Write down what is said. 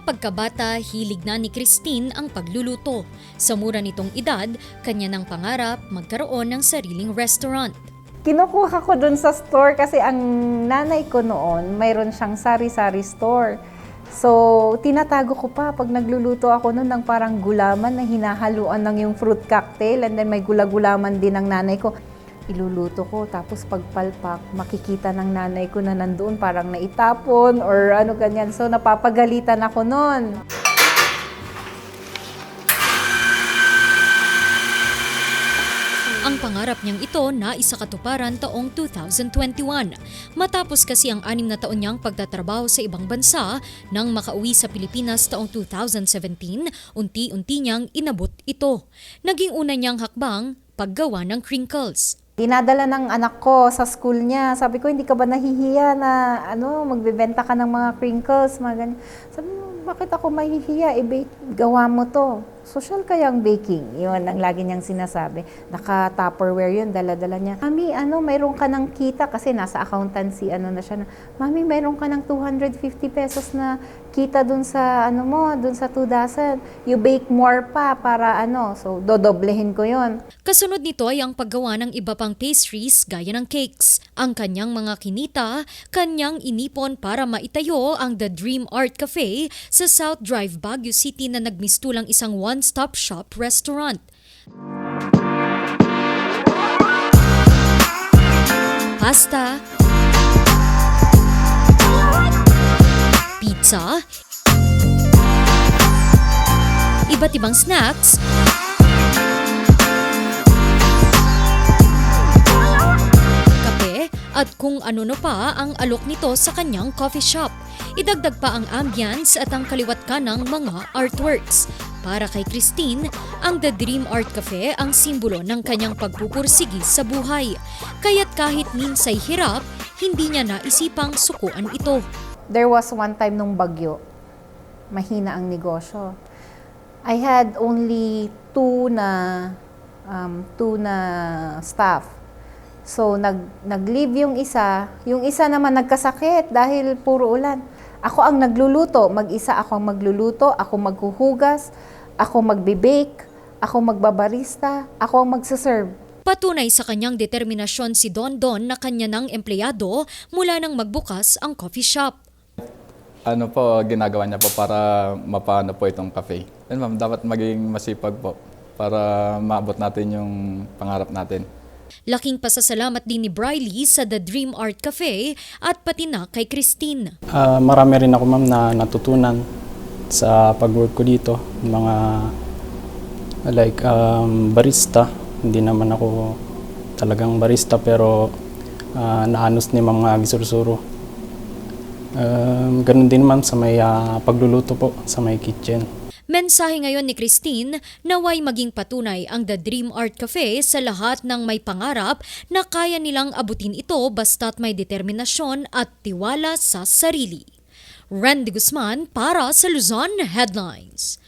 Pagkabata, hilig na ni Christine ang pagluluto. Sa mura nitong edad, kanya ng pangarap magkaroon ng sariling restaurant. Kinukuha ko dun sa store kasi ang nanay ko noon, mayroon siyang sari-sari store. So, tinatago ko pa pag nagluluto ako noon ng parang gulaman na hinahaluan ng yung fruit cocktail and then may gula-gulaman din ng nanay ko. Iluluto ko, tapos pagpalpak, makikita ng nanay ko na nandoon parang naitapon or ano ganyan. So, napapagalitan ako noon. Ang pangarap niyang ito na isa katuparan taong 2021. Matapos kasi ang anim na taon niyang pagtatrabaho sa ibang bansa, nang makauwi sa Pilipinas taong 2017, unti-unti niyang inabot ito. Naging una niyang hakbang, paggawa ng crinkles. Dinadala ng anak ko sa school niya. Sabi ko, hindi ka ba nahihiya na ano, magbebenta ka ng mga crinkles, mga ganyan. Sabi mo, bakit ako mahihiya? I-bake, gawa mo to. Social kaya ang baking. Yun ang lagi niyang sinasabi. Naka-tupperware yun, dala-dala niya. Mami, ano, mayroon ka ng kita kasi nasa accountancy, ano na siya. Na, Mami, mayroon ka ng 250 pesos na kita dun sa, ano mo, dun sa 2,000. You bake more pa para ano. So, dodoblehin ko yun. Kasunod nito ay ang paggawa ng iba pang pastries gaya ng cakes. Ang kanyang mga kinita, kanyang inipon para maitayo ang The Dream Art Cafe sa South Drive, Baguio City na nagmistulang isang one-stop shop restaurant. Pasta, pizza, iba't ibang snacks, kape at kung ano-no pa ang alok nito sa kanyang coffee shop. Idagdag pa ang ambience at ang kaliwat ka ng mga artworks. Para kay Christine, ang The Dream Art Cafe ang simbolo ng kanyang pagpupursigi sa buhay. Kaya't kahit minsay hirap, hindi niya naisipang sukuan ito. There was one time nung bagyo, mahina ang negosyo. I had only two na um, two na staff. So nag nag-leave yung isa, yung isa naman nagkasakit dahil puro ulan. Ako ang nagluluto, mag-isa ako ang magluluto, ako maghuhugas, ako magbe-bake, ako magbabarista, ako ang magsaserve. Patunay sa kanyang determinasyon si Don Don na kanya ng empleyado mula nang magbukas ang coffee shop. ano po ginagawa niya po para mapaano po itong cafe. Yan ma'am, dapat maging masipag po para maabot natin yung pangarap natin. Laking pasasalamat din ni Briley sa The Dream Art Cafe at pati na kay Christine. Ah, marami rin ako ma'am na natutunan sa pag-work ko dito. Mga like um, barista. Hindi naman ako talagang barista pero ah, naanos ni mga gisursuro. Um, ganun din ma'am sa may ah, pagluluto po sa may kitchen. Mensahe ngayon ni Christine naway maging patunay ang The Dream Art Cafe sa lahat ng may pangarap na kaya nilang abutin ito basta't may determinasyon at tiwala sa sarili. Randy Guzman para sa Luzon Headlines.